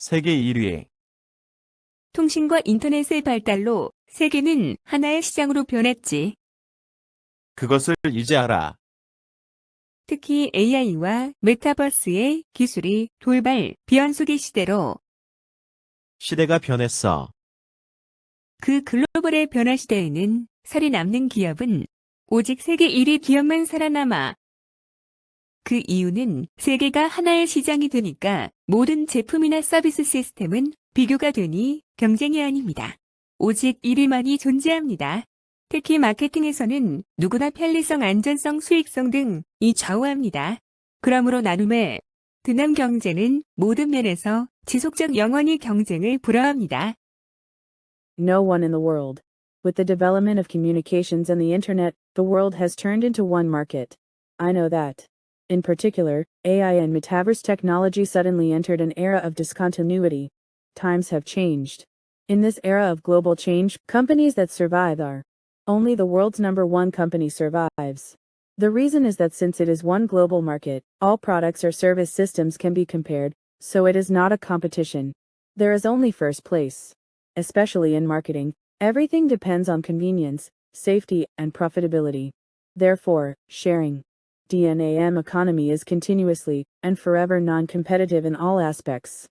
세계 1위. 통신과 인터넷의 발달로 세계는 하나의 시장으로 변했지. 그것을 이제 알아. 특히 AI와 메타버스의 기술이 돌발 비연속의 시대로 시대가 변했어. 그 글로벌의 변화 시대에는 살이 남는 기업은 오직 세계 1위 기업만 살아남아. 그 이유는 세계가 하나의 시장이 되니까 모든 제품이나 서비스 시스템은 비교가 되니 경쟁이 아닙니다. 오직 1위만이 존재합니다. 특히 마케팅에서는 누구나 편리성, 안전성, 수익성 등 이 좌우합니다. 그러므로 나눔의 드남 경제는 모든 면에서 지속적 영원히 경쟁을 불허합니다. No one in the world. With the development of communications and the internet, the world has turned into one market. I know that. In particular, AI and metaverse technology suddenly entered an era of discontinuity. Times have changed. In this era of global change, companies that survive are only the world's number one company survives. The reason is that since it is one global market, all products or service systems can be compared, so it is not a competition. There is only first place. Especially in marketing, everything depends on convenience, safety, and profitability. Therefore, sharing. DNAM economy is continuously and forever non competitive in all aspects.